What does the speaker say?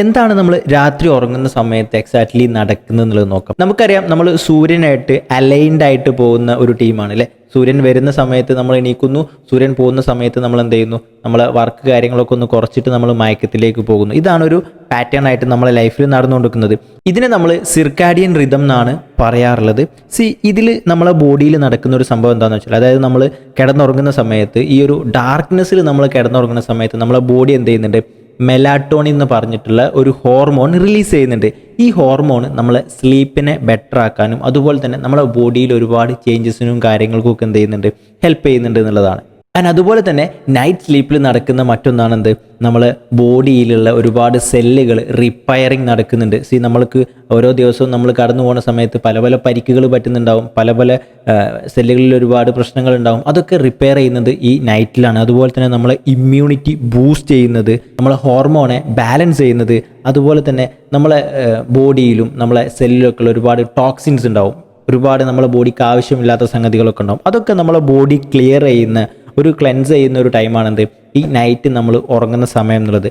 എന്താണ് നമ്മൾ രാത്രി ഉറങ്ങുന്ന സമയത്ത് എക്സാക്ട്ലി നടക്കുന്നത് എന്നുള്ളത് നോക്കാം. നമുക്കറിയാം നമ്മൾ സൂര്യനായിട്ട് അലൈൻഡ് ആയിട്ട് പോകുന്ന ഒരു ടീമാണ് അല്ലേ? സൂര്യൻ വരുന്ന സമയത്ത് നമ്മൾ എണീക്കുന്നു സൂര്യൻ പോകുന്ന സമയത്ത് നമ്മൾ എന്ത് ചെയ്യുന്നു? നമ്മൾ വർക്ക് കാര്യങ്ങളൊക്കെ ഒന്ന് കുറച്ചിട്ട് നമ്മൾ മയക്കത്തിലേക്ക് പോകുന്നു. ഇതാണ് ഒരു പാറ്റേൺ ആയിട്ട് നമ്മളെ ലൈഫിൽ നടന്നുകൊണ്ടിരിക്കുന്നത്. ഇതിനെ നമ്മൾ സിർക്കാഡിയൻ റിതം എന്നാണ് പറയാറുള്ളത്. സി ഇതിൽ നമ്മളെ ബോഡിയിൽ നടക്കുന്ന ഒരു സംഭവം എന്താണെന്ന് വെച്ചാൽ അതായത് നമ്മൾ കിടന്നുറങ്ങുന്ന സമയത്ത് ഈ ഒരു ഡാർക്ക്നെസ്സിൽ നമ്മൾ കിടന്നുറങ്ങുന്ന സമയത്ത് നമ്മളെ ബോഡി എന്ത് ചെയ്യുന്നുണ്ട്? മെലാറ്റോണിൻ എന്ന് പറഞ്ഞിട്ടുള്ള ഒരു ഹോർമോൺ റിലീസ് ചെയ്യുന്നുണ്ട്. ഈ ഹോർമോൺ നമ്മളെ സ്ലീപ്പിനെ ബെറ്റർ ആക്കാനും അതുപോലെ തന്നെ നമ്മളെ ബോഡിയിൽ ഒരുപാട് ചേഞ്ചസിനും കാര്യങ്ങൾക്കും ഒക്കെ എന്ത് ചെയ്യുന്നുണ്ട്? ഹെൽപ്പ് ചെയ്യുന്നുണ്ട് എന്നുള്ളതാണ്. ആൻഡ് അതുപോലെ തന്നെ നൈറ്റ് സ്ലീപ്പിൽ നടക്കുന്ന മറ്റൊന്നാണ് എന്ത് നമ്മൾ ബോഡിയിലുള്ള ഒരുപാട് സെല്ലുകൾ റിപ്പയറിങ് നടക്കുന്നുണ്ട്. സി നമ്മൾക്ക് ഓരോ ദിവസവും നമ്മൾ കടന്നു പോകുന്ന സമയത്ത് പല പല പരിക്കുകൾ പറ്റുന്നുണ്ടാവും. പല പല സെല്ലുകളിൽ ഒരുപാട് പ്രശ്നങ്ങൾ ഉണ്ടാവും അതൊക്കെ റിപ്പയർ ചെയ്യുന്നത് ഈ നൈറ്റിലാണ് അതുപോലെ തന്നെ നമ്മളെ ഇമ്മ്യൂണിറ്റി ബൂസ്റ്റ് ചെയ്യുന്നത് നമ്മളെ ഹോർമോണെ ബാലൻസ് ചെയ്യുന്നത് അതുപോലെ തന്നെ നമ്മളെ ബോഡിയിലും നമ്മളെ സെല്ലിലൊക്കെ ഉള്ള ഒരുപാട് ടോക്സിൻസ് ഉണ്ടാവും. ഒരുപാട് നമ്മളെ ബോഡിക്ക് ആവശ്യമില്ലാത്ത സംഗതികളൊക്കെ ഉണ്ടാവും. അതൊക്കെ നമ്മളെ ബോഡി ക്ലിയർ ചെയ്യുന്ന ഒരു ക്ലെൻസ് ചെയ്യുന്ന ഒരു ടൈമാണ് ടൈമാണെന്ത് ഈ നൈറ്റ് നമ്മൾ ഉറങ്ങുന്ന സമയം എന്നുള്ളത്.